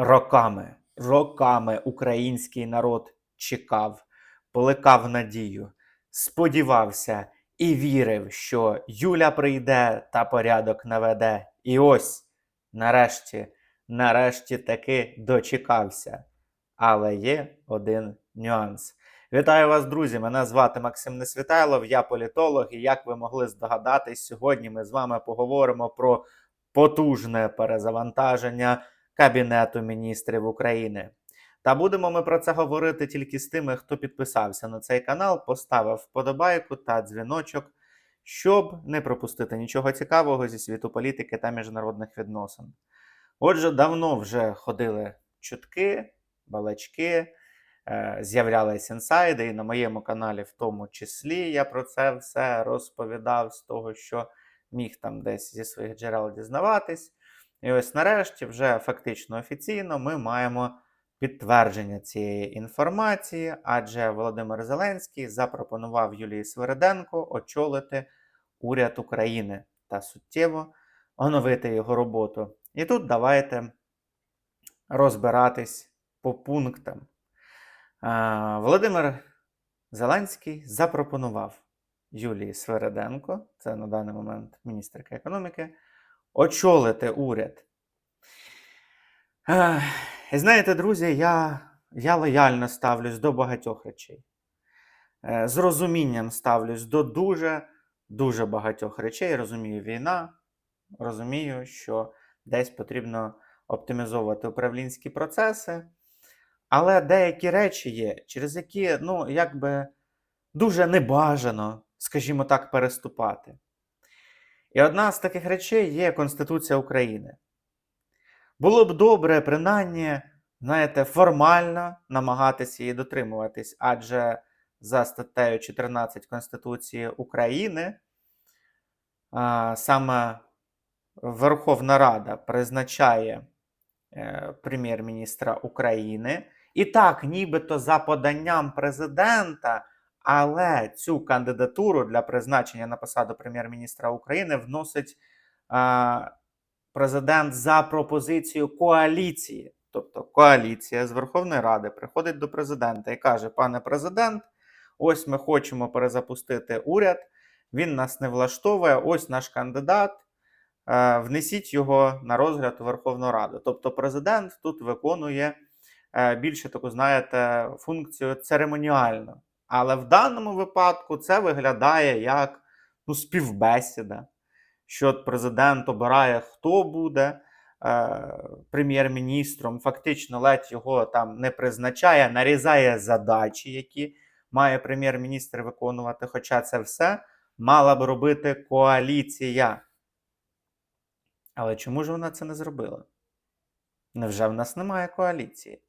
Роками, роками український народ чекав, плекав надію, сподівався і вірив, що Юля прийде та порядок наведе. І ось, нарешті, нарешті таки дочекався. Але є один нюанс. Вітаю вас, друзі! Мене звати Максим Несвітайлов, я політолог, і як ви могли здогадатись, сьогодні ми з вами поговоримо про потужне перезавантаження Кабінету міністрів України. Та будемо ми про це говорити тільки з тими, хто підписався на цей канал, поставив вподобайку та дзвіночок, щоб не пропустити нічого цікавого зі світу політики та міжнародних відносин. Отже, давно вже ходили чутки, балачки, е, з'являлись інсайди, і на моєму каналі, в тому числі, я про це все розповідав з того, що міг там десь зі своїх джерел дізнаватись. І ось нарешті, вже фактично офіційно, ми маємо підтвердження цієї інформації, адже Володимир Зеленський запропонував Юлії Свериденко очолити уряд України та суттєво оновити його роботу. І тут давайте розбиратись по пунктам. Володимир Зеленський запропонував Юлії Свериденко, це на даний момент міністерка економіки, очолити уряд. І знаєте, друзі, я, я лояльно ставлюсь до багатьох речей. Е, З розумінням ставлюсь до дуже, дуже багатьох речей. Розумію війна, розумію, що десь потрібно оптимізовувати управлінські процеси. Але деякі речі є, через які, ну, якби дуже небажано, скажімо так, переступати. І одна з таких речей є Конституція України. Було б добре, принаймні, знаєте, формально намагатися її дотримуватись, адже за статтею 14 Конституції України саме Верховна Рада призначає е, прем'єр-міністра України. І так, нібито за поданням президента, але цю кандидатуру для призначення на посаду прем'єр-міністра України вносить а, президент за пропозицією коаліції. Тобто коаліція з Верховної Ради приходить до президента і каже: пане президент, ось ми хочемо перезапустити уряд, він нас не влаштовує, ось наш кандидат. е, Внесіть його на розгляд у Верховну Раду. Тобто президент тут виконує е, більше таку, знаєте, функцію церемоніальну. Але в даному випадку це виглядає як ну, співбесіда що президент обирає, хто буде е, прем'єр-міністром, фактично ледь його там не призначає, нарізає задачі, які має прем'єр-міністр виконувати. Хоча це все мала б робити коаліція. Але чому ж вона це не зробила? Невже в нас немає коаліції?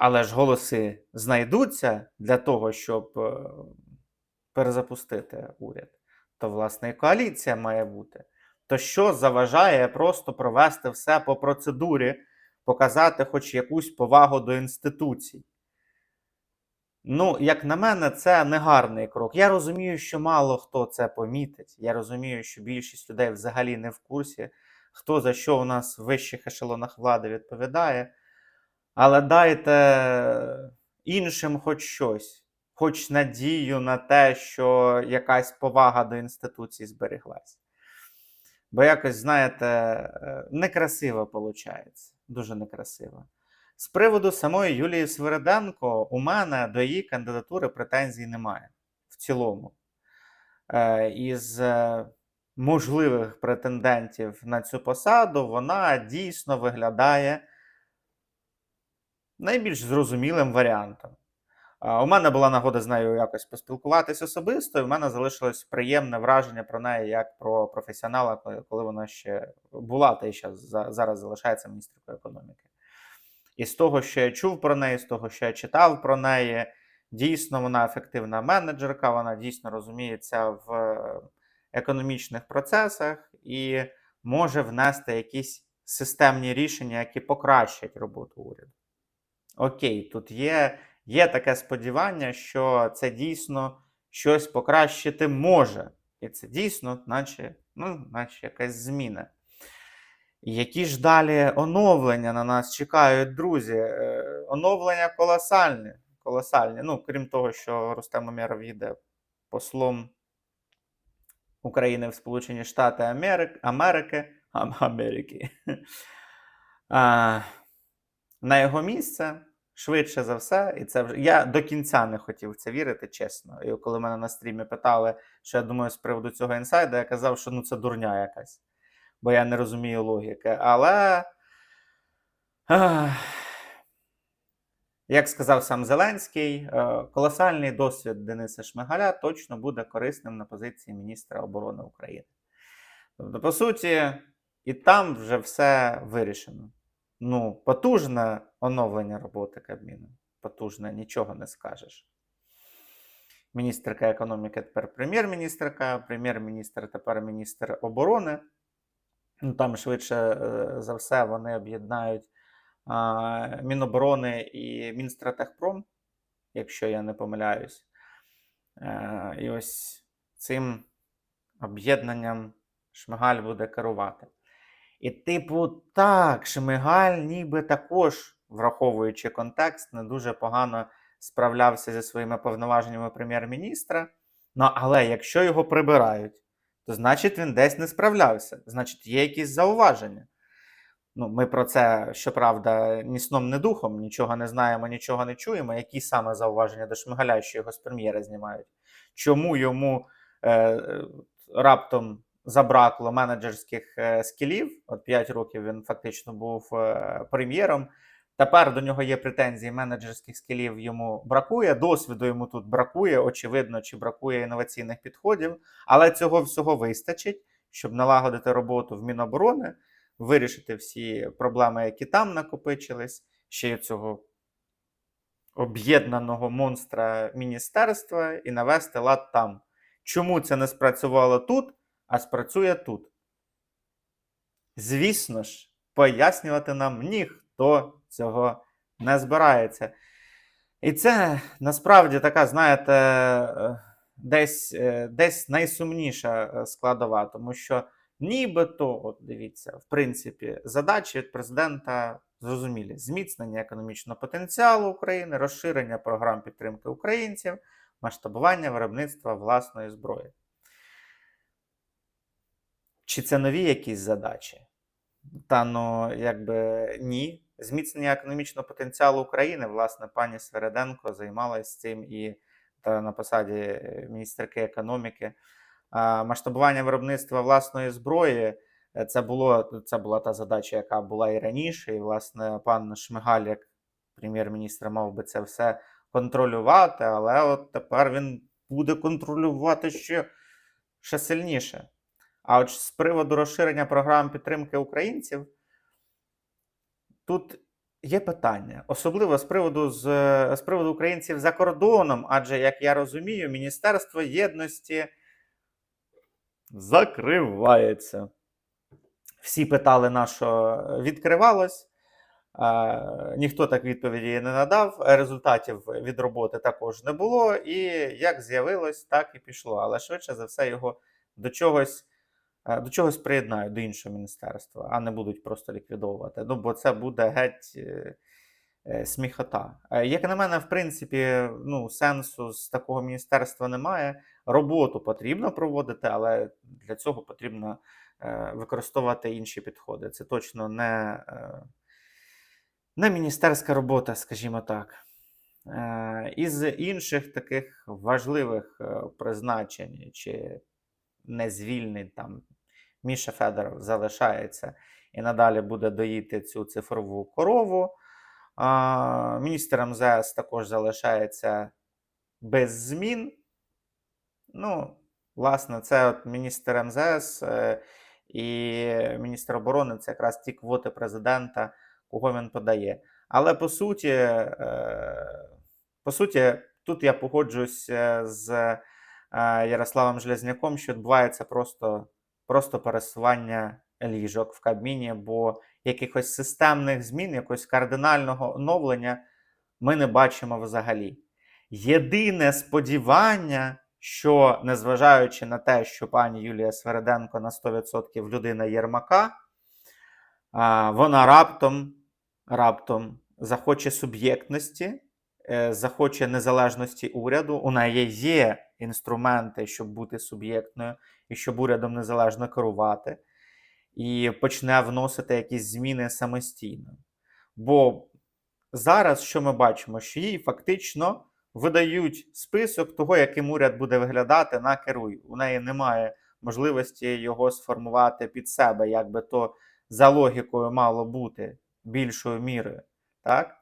Але ж голоси знайдуться для того, щоб е, перезапустити уряд то власне і коаліція має бути. То що заважає просто провести все по процедурі, показати хоч якусь повагу до інституцій? Ну, як на мене, це негарний крок. Я розумію, що мало хто це помітить. Я розумію, що більшість людей взагалі не в курсі, хто за що у нас в вищих ешелонах влади відповідає. Але дайте іншим хоч щось хоч надію на те, що якась повага до інституцій зберіглась. Бо якось, знаєте, е, некрасиво виходить. Дуже некрасиво. З приводу самої Юлії Свириденко, у мене до її кандидатури претензій немає. В цілому. Е, Із е, можливих претендентів на цю посаду, вона дійсно виглядає найбільш зрозумілим варіантом. У мене була нагода з нею якось поспілкуватися особисто, і в мене залишилось приємне враження про неї як про професіонала, коли вона ще була та й ще зараз залишається міністркою економіки. І з того, що я чув про неї, з того, що я читав про неї, дійсно вона ефективна менеджерка, вона дійсно розуміється в економічних процесах і може внести якісь системні рішення, які покращать роботу уряду. Окей, тут є є таке сподівання, що це дійсно щось покращити може. І це дійсно, наче, ну, наче якась зміна. Які ж далі оновлення на нас чекають, друзі? Е, Оновлення колосальні. колосальні. Ну, крім того, що Рустем Умєров їде послом України в Сполучені Штати Америк... Америки. Ам- Америки. На його місце, швидше за все, і це вже. Я до кінця не хотів це вірити, чесно. І коли мене на стрімі питали, що я думаю з приводу цього інсайду, я казав, що ну це дурня якась. Бо я не розумію логіки. Але. Як сказав сам Зеленський, е, колосальний досвід Дениса Шмигаля точно буде корисним на позиції міністра оборони України. Тобто, по суті, і там вже все вирішено. Ну, потужне оновлення роботи Кабміну. Потужне, нічого не скажеш. Міністерка економіки тепер прем'єр-міністерка, прем'єр-міністр тепер міністр оборони. Ну, там швидше е, за все вони об'єднають Міноборони і Мінстратехпром, якщо я не помиляюсь. Е, І ось цим об'єднанням Шмигаль буде керувати. І, типу, так, Шмигаль ніби також, враховуючи контекст, не дуже погано справлявся зі своїми повноваженнями прем'єр-міністра. Ну, але якщо його прибирають, то значить він десь не справлявся. Значить, є якісь зауваження. Ну, ми про це, щоправда, ні сном, ні духом, нічого не знаємо, нічого не чуємо. Які саме зауваження до Шмигаля, що його з прем'єра знімають? Чому йому е, е, раптом забракло менеджерських е, скілів? От 5 років він фактично був е, прем'єром. Тепер до нього є претензії, менеджерських скілів йому бракує, досвіду йому тут бракує, очевидно, чи бракує інноваційних підходів, але цього всього вистачить, щоб налагодити роботу в Міноборони, вирішити всі проблеми, які там накопичились, ще й цього об'єднаного монстра міністерства і навести лад там. Чому це не спрацювало тут, а спрацює тут? Звісно ж, пояснювати нам ніхто цього не збирається. І це насправді така, знаєте, е, десь, е, десь найсумніша е, складова, тому що нібито, от дивіться, в принципі, задачі від президента зрозумілі: зміцнення економічного потенціалу України, розширення програм підтримки українців, масштабування виробництва власної зброї. Чи це нові якісь задачі? Та ну, якби ні. Зміцнення економічного потенціалу України, власне, пані Свереденко займалась цим і та на посаді е, міністерки економіки. А, масштабування виробництва власної зброї е, це було це була та задача, яка була і раніше. І, власне, пан Шмигаль, як прем'єр-міністр, мав би це все контролювати, але от тепер він буде контролювати ще, ще сильніше. А от з приводу розширення програм підтримки українців, тут є питання, особливо з приводу, з, з приводу українців за кордоном, адже, як я розумію, Міністерство єдності закривається. Всі питали, на що відкривалось. Е, ніхто так відповіді не надав, результатів від роботи також не було. І як з'явилось, так і пішло. Але швидше за все його до чогось до чогось приєднають до іншого міністерства, а не будуть просто ліквідовувати. Ну, бо це буде геть е, е, сміхота. Е, Як на мене, в принципі, ну, сенсу з такого міністерства немає. Роботу потрібно проводити, але для цього потрібно е, використовувати інші підходи. Це точно не. Е, не міністерська робота, скажімо так. Е, Із інших таких важливих е, призначень чи не звільнень там Міша Федоров залишається і надалі буде доїти цю цифрову корову. А, Міністр МЗС також залишається без змін. Ну, власне, це от міністр МЗС е, і міністр оборони це якраз ті квоти президента кого він подає. Але по суті, е, по суті, тут я погоджуюсь з е, Ярославом Железняком, що відбувається просто, просто пересування ліжок в Кабміні, бо якихось системних змін, якогось кардинального оновлення ми не бачимо взагалі. Єдине сподівання, що незважаючи на те, що пані Юлія Свереденко на 100% людина Єрмака, вона раптом, раптом захоче суб'єктності, захоче незалежності уряду. У неї є інструменти, щоб бути суб'єктною і щоб урядом незалежно керувати, і почне вносити якісь зміни самостійно. Бо зараз що ми бачимо? Що їй фактично видають список того, яким уряд буде виглядати на керуй. У неї немає можливості його сформувати під себе, як би то за логікою мало бути більшою мірою. Так?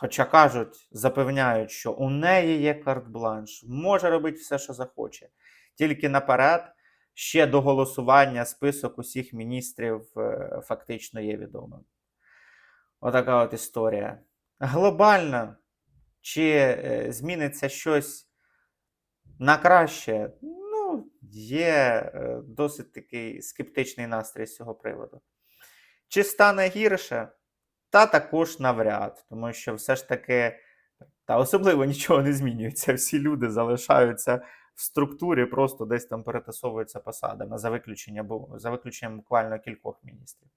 Хоча кажуть, запевняють, що у неї є карт-бланш, може робити все, що захоче. Тільки наперед, ще до голосування список усіх міністрів е, фактично є відомим. Отака от історія. Глобально, чи е, зміниться щось на краще? Ну, є е, досить такий скептичний настрій з цього приводу. Чи стане гірше? Та також навряд, тому що все ж таки, та особливо нічого не змінюється. Всі люди залишаються в структурі, просто десь там перетасовуються посадами, за, виключення, за виключенням буквально кількох міністрів.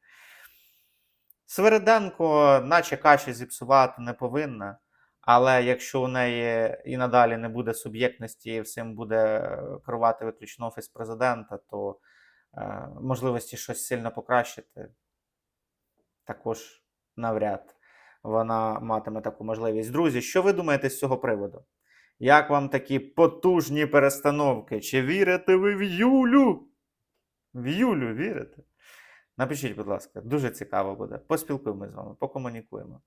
Свериденко, наче каші зіпсувати не повинна, але якщо у неї і надалі не буде суб'єктності, і всім буде е, керувати виключно офіс президента, то е, можливості щось сильно покращити також навряд вона матиме таку можливість. Друзі, що ви думаєте з цього приводу? Як вам такі потужні перестановки? Чи вірите ви в Юлю? В Юлю вірите? Напишіть, будь ласка, дуже цікаво буде. Поспілкуємося з вами, покомунікуємо.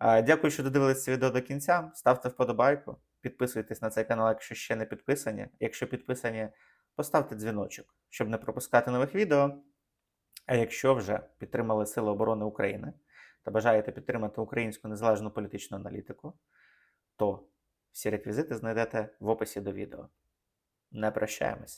Дякую, що додивилися це відео до кінця. Ставте вподобайку, підписуйтесь на цей канал, якщо ще не підписані. Якщо підписані, поставте дзвіночок, щоб не пропускати нових відео. А якщо вже підтримали Сили оборони України та бажаєте підтримати українську незалежну політичну аналітику, то всі реквізити знайдете в описі до відео. Не прощаємось.